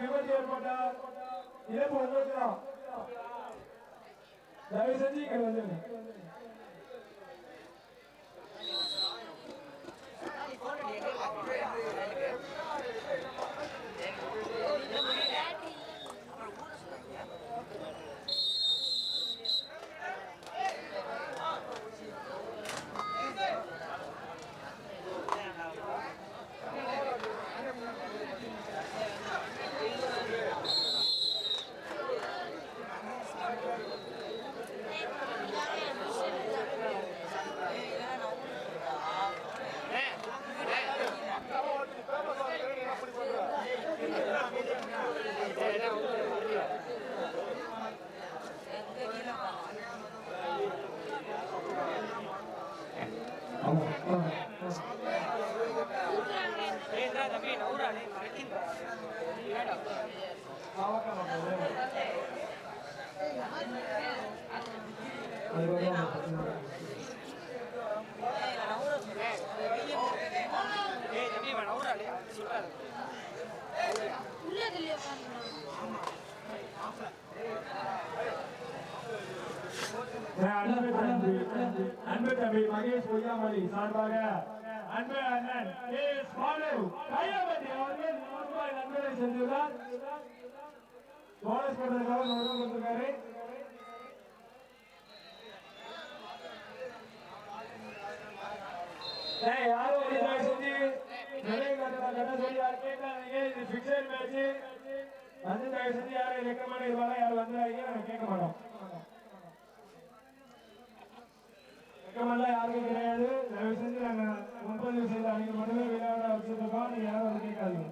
கீழே கொண்டு வந்துருங்க விபத்து ஏற்பட்டா இழப்பு உங்களுக்கு தான் தயவு செஞ்சு இங்க வந்துருங்க. ஆமா, அன்பு தம்பி மகேஷ் பொய்யாமொழி சார்பாக அன்பு அண்ணன் கே எஸ் பாலு கையாபதி அவர்கள் நூறு ரூபாய் நன்கொடை செஞ்சுள்ளார் போனஸ் பண்றதுக்காக நோட்டம் கொடுத்துருக்காரு. யாரும் ஒரு தயவு செஞ்சு? நிலையை கட்ட சொல்லி யாரும் கேட்காதீங்க இது பிக்சர் மேட்ச் வந்து தயவு செஞ்சு யாரும் ரெக்கமெண்ட் இருப்பாங்க யாரும் வந்துடாதீங்க நாங்க கேட்க மாட்டோம். வெக்கமெல்லாம் யாருக்கும் கிடையாது தயவு செஞ்சு நாங்க முப்பது செய்த அன்னைக்கு மட்டுமே விளையாட வச்சிருக்கோம் யாரும் வந்து கேட்காதீங்க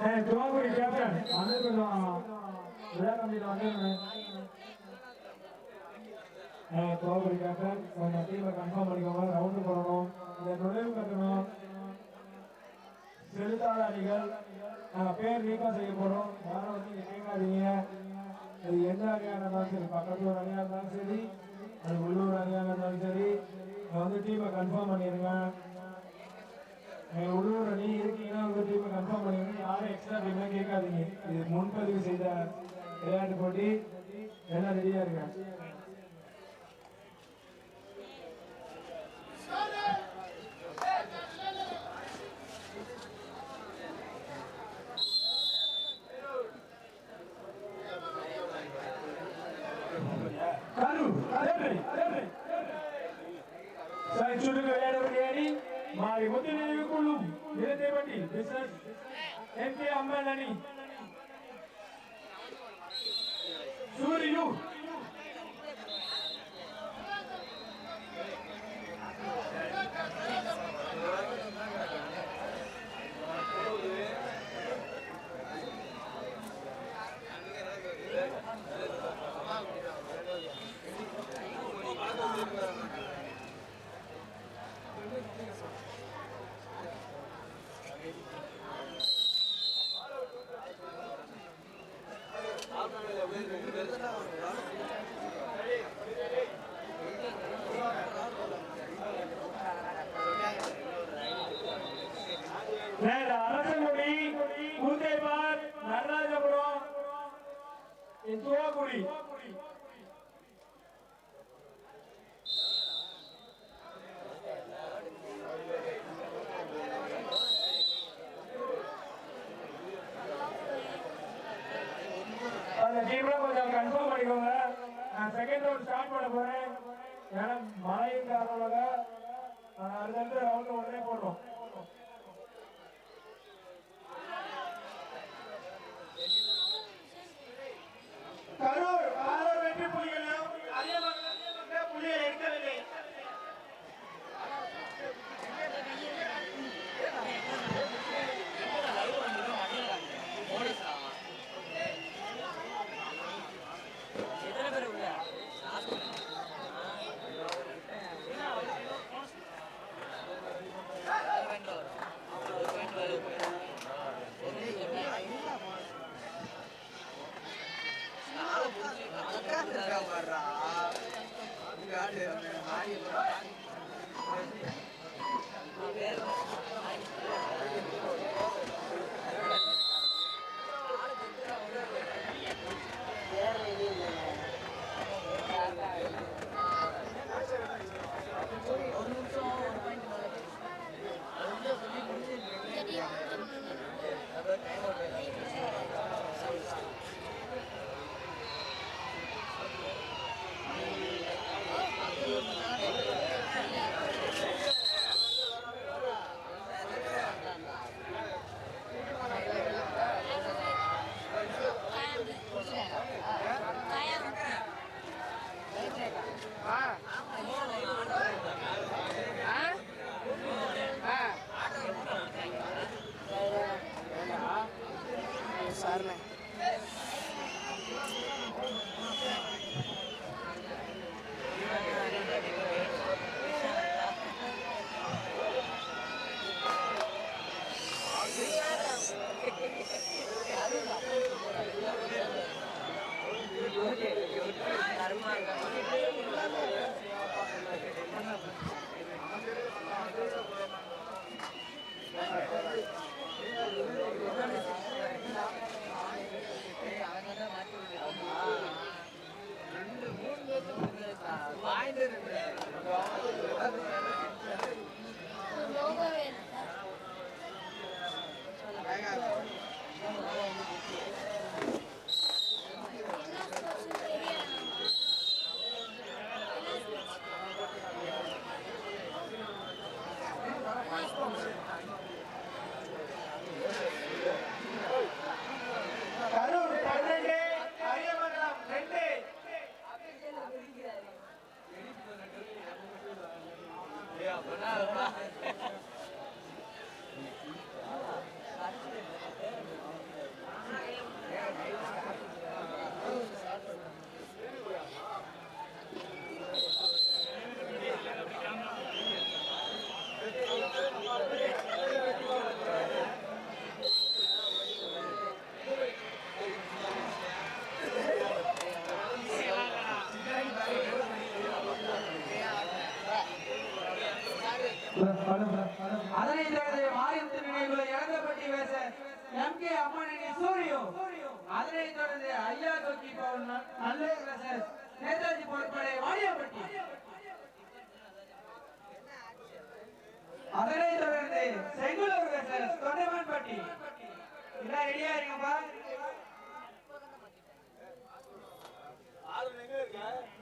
ஏய், துவாக்குடி கேப்டன் வந்து கொஞ்சம் விழா கமிட்டியில் வந்து துவாக்குடி கேப்டன் கொஞ்சம் டீமை கன்ஃபார்ம் பண்ணிக்கோங்க ரவுண்டு போடணும். இந்த நுழைவு கட்டணம் செலுத்தாத அணிகள் பேர் நீக்கம் செய்ய போகிறோம் யாரும் வந்து நீங்கள் கேட்காதீங்க இது எந்த அணியாக இருந்தாலும் சரி பக்கத்து ஒரு அணியாக இருந்தாலும் சரி அது உள்ளூர் அணியாக இருந்தாலும் சரி இங்க வந்து டீமை கன்ஃபார்ம் பண்ணிடுங்க உள்ளூர் அணி இருக்கீங்கன்னா உங்கள் டீமை கன்ஃபார்ம் பண்ணிடுங்க யாரும் எக்ஸ்ட்ரா டீம்லாம் கேட்காதீங்க. இது முன்பதிவு செய்த விளையாட்டு போட்டி. எல்லாம் ரெடியாக இருக்கேன் துவாக்குடி டீம்ல கொஞ்சம் கன்ஃபார்ம் பண்ணிக்கோங்க. நான் செகண்ட் ரவுண்ட் ஸ்டார்ட் பண்ண போறேன். ஏன்னா மழையின் காரணமாக அதுலேருந்து ரவுண்ட் உடனே போடுறோம் ¡Carón! எம் கே அம்மனின் சூரியோ அதனைத் தொடர்ந்து ஐயா தூக்கி பவுன் நல்லூர் வேச நேதாஜி பொறுப்படை வாணியப்பட்டி அதனைத் தொடர்ந்து செங்குலூர் வேச தொண்டைமான்பட்டி. எல்லாம் ரெடியா இருங்கப்பா. கிடைக்குது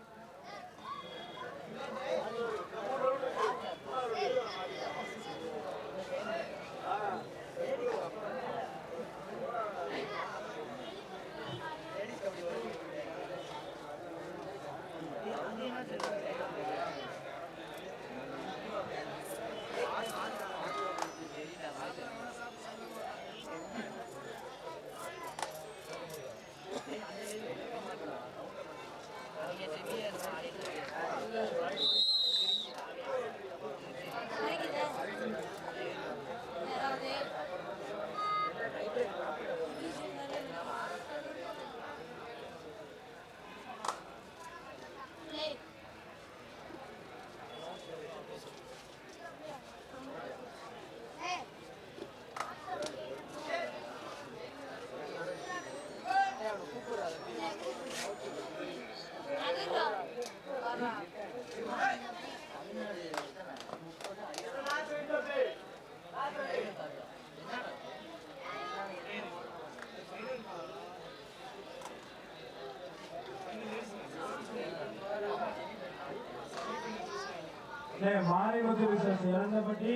மாரிமுத்து விசேஷ Iranthapatti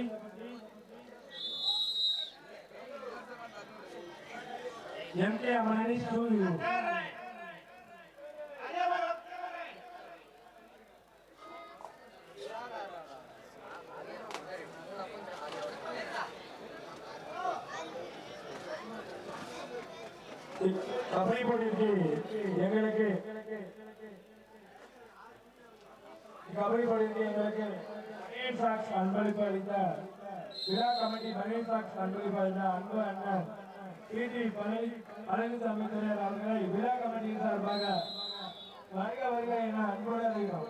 M K Ammani studio. Kabaddi போட்டிக்கு எங்களுக்கு கபடி போட்டிக்கு எங்களுக்கு மணியன் சாக்ஸ் அன்பளிப்பு அளித்த விழா கமிட்டி மணியன் சாக்ஸ் அன்பளிப்பு அளித்த அன்பு அண்ணன் பிடி பழனி பழனிசாமி துறையர் அவர்களை விழா கமிட்டியின் சார்பாக வருக வருக என அன்போடு அறிகிறோம்.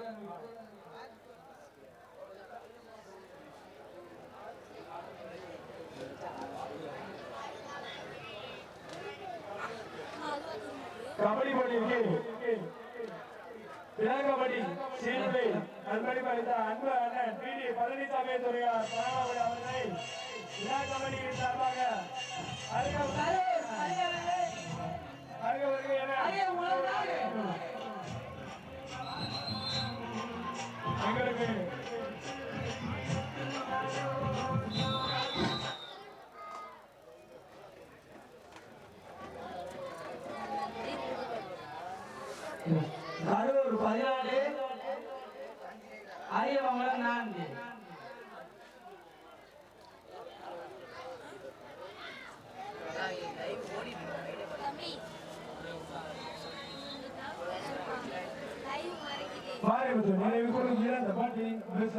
கபடி போட்டிக்கு விழா கபடி சீருடை அன்பளிப்பு அளித்த அன்பு அண்ணன் பிடி பழனிசாமி துறையார் பரவாயில்லை அவர்களை. விழா கபடியின் சார்பாக வருக வருக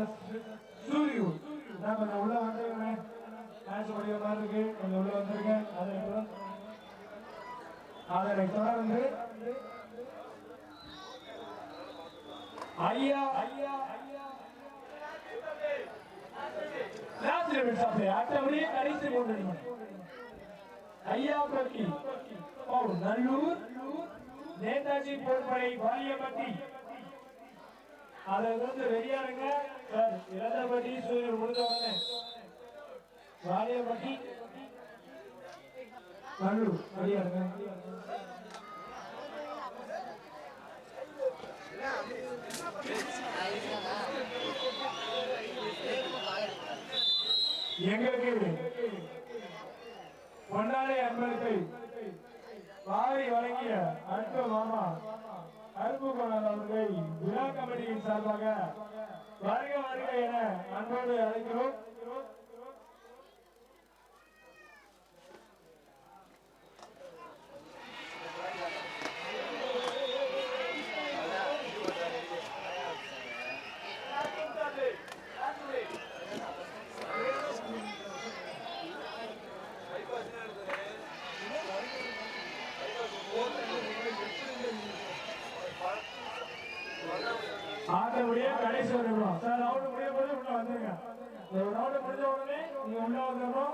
மிஸ்ஸஸ் சூரியு நான் கொஞ்சம் உள்ள வந்துருக்கேன் மேட்ச் முடிய மாதிரி இருக்கு கொஞ்சம் உள்ள வந்திருக்கேன் அதனை தொடர்ந்து தொடர்ந்து ஐயா ஐயா லாஸ்ட் கடைசி மூன்று நிமிடம் ஐயா ஓ நல்லூர் நேதாஜி போர்படை வாலியபட்டி அதுல இருந்து ரெடியா சார் இறந்தபட்டி சூரியன் முடிஞ்ச உடனே. வாலியப்பட்டி நல்லூர் ரெடியா எங்களுக்கு பொன்னாடை அன்பளிப்பை வாரி வழங்கிய அன்பு மாமா. அருப்பு அவர்களை விழா கமிட்டியின் சார்பாக வருக வருக என அன்போடு அழைக்கிறோம் ஆட்டமுடிய கடைசி ஒரு நிமிடம் சார் ரவுண்டு முடிய போது உள்ள வந்துருங்க. ரவுண்டு முடிஞ்ச உடனே நீங்க உள்ள வந்துடணும்.